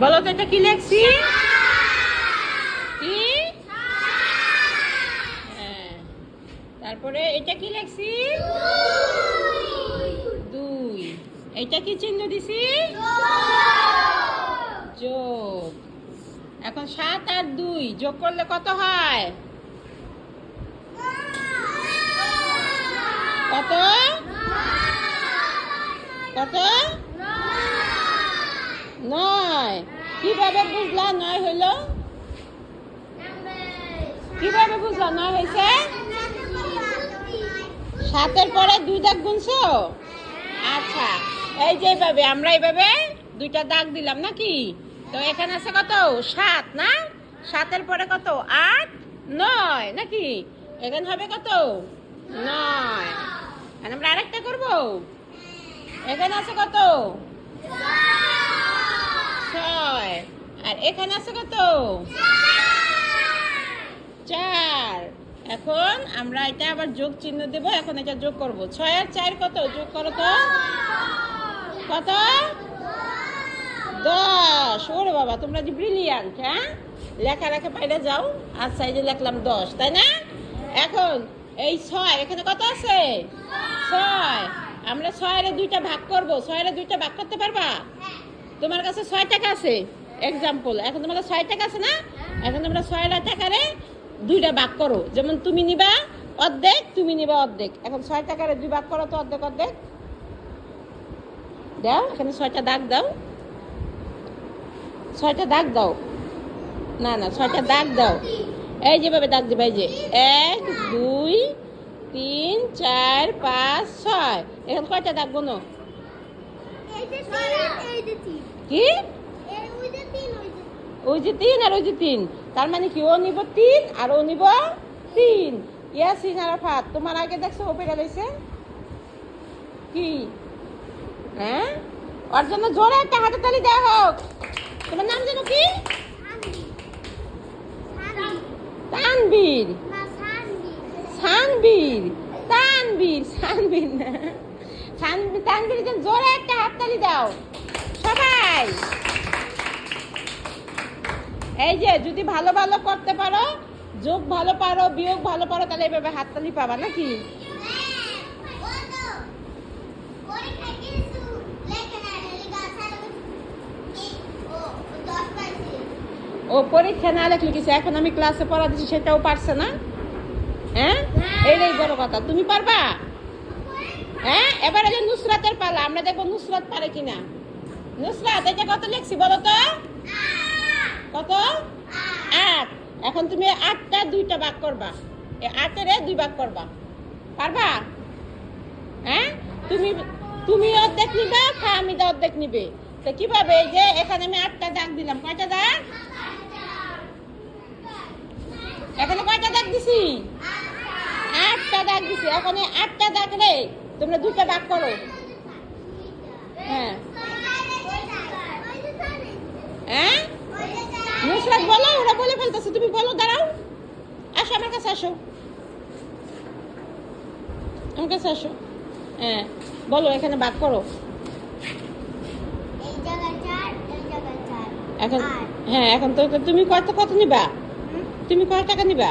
বলো তো এটা কি লেখছি? কি? হ্যাঁ। তারপরে এটা কি লেখছি? দুই। এটা কি চিহ্ন দিছি? যোগ। এখন সাত আর দুই যোগ করলে কত হয়? কত? কত নয় কীভাবে বুঝলা নয় হইল কীভাবে বুঝলা নয় হয়েছে? সাতের পরে দুই দাগ গুনছো? আচ্ছা এই যে এইভাবে আমরা এইভাবে দুইটা দাগ দিলাম নাকি? তো এখানে আছে কত? সাত, না? সাতের পরে কত? আট, নয়, নাকি? এখানে হবে কত? নয়। আমরা আরেকটা করব? এখানে আছে কত? এখানে আছে কত? চার। এখন আমরা এটা আবার যোগ চিহ্ন দেব, এখন এটা যোগ করব। ছয় আর চার কত? যোগ করো তো। কত? দশ। ওরে বাবা, তোমরা যে ব্রিলিয়ান্ট হ্যাঁ? লেখা লেখা পাইলে যাও, আর সাইজে লিখলাম দশ, তাই না? এখন এই ছয়, এখানে কত আছে? ছয়। আমরা ছয়ের দুইটা ভাগ করব। ছয়ের দুইটা ভাগ করতে পারবা? তোমার কাছে ছয় টাকা আছে। এক্সাম্পল এখন তোমার কাছে ছয় টাকা আছে না? এখন তোমরা ছয় লাখ টাকারে দুইটা ভাগ করো। যেমন তুমি নিবা অর্ধেক তুমি নিবা অর্ধেক। এখন ছয় টাকারে দুই ভাগ করো তো অর্ধেক অর্ধেক। দাও এখানে ছয়টা দাগ দাও। ছয়টা দাগ দাও। না না ছয়টা দাগ দাও। এই যেভাবে দাগ দিবা এই যে এক দুই তিন চার পাঁচ ছয়। এখন কয়টা দাগ গোনো? কি? ওই যে তিন আর ওই যে তিন তার মানে কি ও নিব তিন আর ও নিব তিন ইয়াসিন আরাফাত তোমার আগে দেখছ ও পেটা লইছে কি হ্যাঁ ওর জন্য জোরে একটা হাতে তালি দেওয়া হোক তোমার নাম যেন কি তানবীর সানবীর তানবীর সানবীর না তানবীর জোরে একটা হাত তালি দাও সবাই এই যে, যদি ভালো ভালো করতে পারো, যোগ ভালো পারো, বিয়োগ ভালো পারো, তাহলে এভাবে হাততালি পাবা নাকি? ও, পরীক্ষা না লেখলে কিছু, এখন আমি ক্লাসে পড়া দিচ্ছি সেটাও পারছে না? হ্যাঁ? এইটাই বড় কথা, তুমি পারবা? হ্যাঁ? এবারে যে নুসরাতের পালা, আমরা দেখব নুসরাত পারে কিনা। নুসরাত এটা কত লিখছি বলো তো? কত? আট। এখন তুমি আটটা দুইটা ভাগ করবা। আটের দুই ভাগ করবা। পারবা? হ্যাঁ? তুমি তুমি অর্ধেক নিবা, ফাহামিদা অর্ধেক নিবে। তো কীভাবে? যে এখানে আমি আটটা দাগ দিলাম। কয়টা দাগ? এখানে কয়টা দাগ দিছি? আটটা দাগ দিছি। এখন আটটা দাগ রে। তোমরা দুইটা ভাগ করো। হ্যাঁ। হ্যাঁ? বলো ওরা বলে ফেলতেছে। তুমি বলো দাঁড়াও। আসো আমার কাছে আসো। আমার কাছে আসো। হ্যাঁ বলো এখানে ভাগ করো। এখন হ্যাঁ এখন তো তুমি কত কত নিবা? তুমি কয় টাকা নিবা?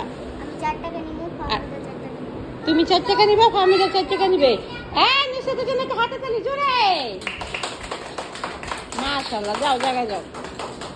তুমি চার টাকা নিবা ফার্মিদা চার টাকা নিবে। হ্যাঁ নুসরাতের জন্য হাতে তালি জোরে। মাশাল্লাহ যাও জায়গায় যাও।